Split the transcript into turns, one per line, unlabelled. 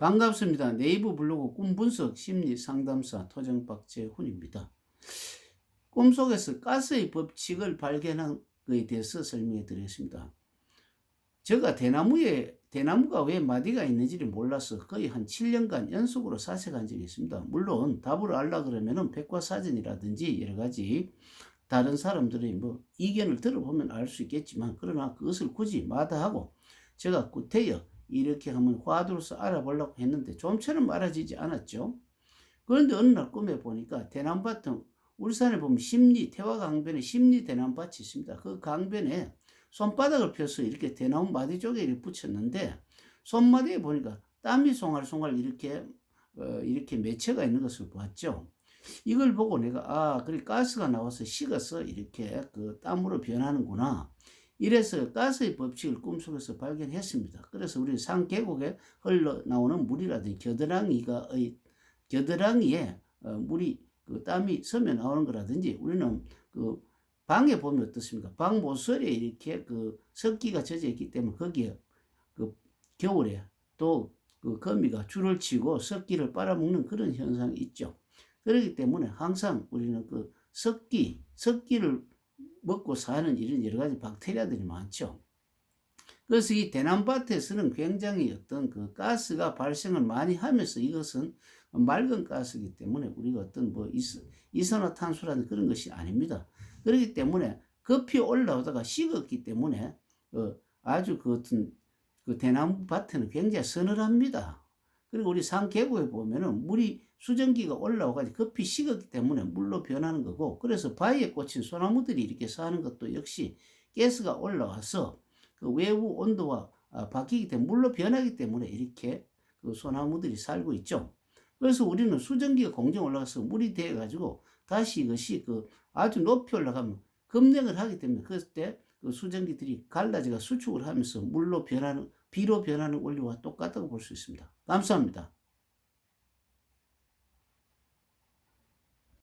반갑습니다. 네이버 블로그 꿈분석 심리 상담사 토정박재훈입니다. 꿈속에서 가스의 법칙을 발견한 것에 대해서 설명해 드리겠습니다. 제가 대나무에 대나무가 왜 마디가 있는지를 몰라서 거의 한 7년간 연속으로 사색한 적이 있습니다. 물론 답을 알라 그러면은 백과사전이라든지 여러 가지 다른 사람들의 뭐 이견을 들어보면 알 수 있겠지만 그러나 그것을 굳이 마다하고 제가 구태여 이렇게 하면 화두로서 알아보려고 했는데 좀처럼 알아지지 않았죠. 그런데 어느 날 꿈에 보니까 대남밭은 울산에 보면 심리 태화 강변에 심리 대남밭이 있습니다. 그 강변에 손바닥을 펴서 이렇게 대나무 마디 쪽에 이렇게 붙였는데 손마디에 보니까 땀이 송알송알 이렇게 어, 이렇게 매체가 있는 것을 보았죠. 이걸 보고 내가 아 그래 가스가 나와서 식어서 이렇게 그 땀으로 변하는구나. 이래서 가스의 법칙을 꿈속에서 발견했습니다. 그래서 우리 상계곡에 흘러나오는 물이라든지 겨드랑이가 겨드랑이에 어, 물이 그 땀이 서면 나오는 거라든지 우리는 그 방에 보면 어떻습니까? 방 모서리에 이렇게 그 석기가 젖어 있기 때문에 거기에 그 겨울에 또 그 거미가 줄을 치고 석기를 빨아먹는 그런 현상이 있죠. 그렇기 때문에 항상 우리는 그 석기, 석기를 먹고 사는 이런 여러 가지 박테리아들이 많죠. 그래서 이 대남밭에서는 굉장히 어떤 그 가스가 발생을 많이 하면서 이것은 맑은 가스이기 때문에 우리가 어떤 뭐 이산화탄소라는 그런 것이 아닙니다. 그렇기 때문에 급히 올라오다가 식었기 때문에 어 아주 그 어떤 그 대나무 밭에는 굉장히 서늘합니다. 그리고 우리 산 계곡에 보면은 물이 수증기가 올라와가지고 급히 식었기 때문에 물로 변하는 거고 그래서 바위에 꽂힌 소나무들이 이렇게 사는 것도 역시 가스가 올라와서 그 외부 온도가 아, 바뀌기 때문에 물로 변하기 때문에 이렇게 그 소나무들이 살고 있죠. 그래서 우리는 수증기가 공정 올라가서 물이 돼 가지고 다시 이것이 그 아주 높이 올라가면 급냉을 하기 때문에 그때 그 수증기들이 갈라지가 수축을 하면서 물로 변하는 비로 변하는 원리와 똑같다고 볼 수 있습니다. 감사합니다.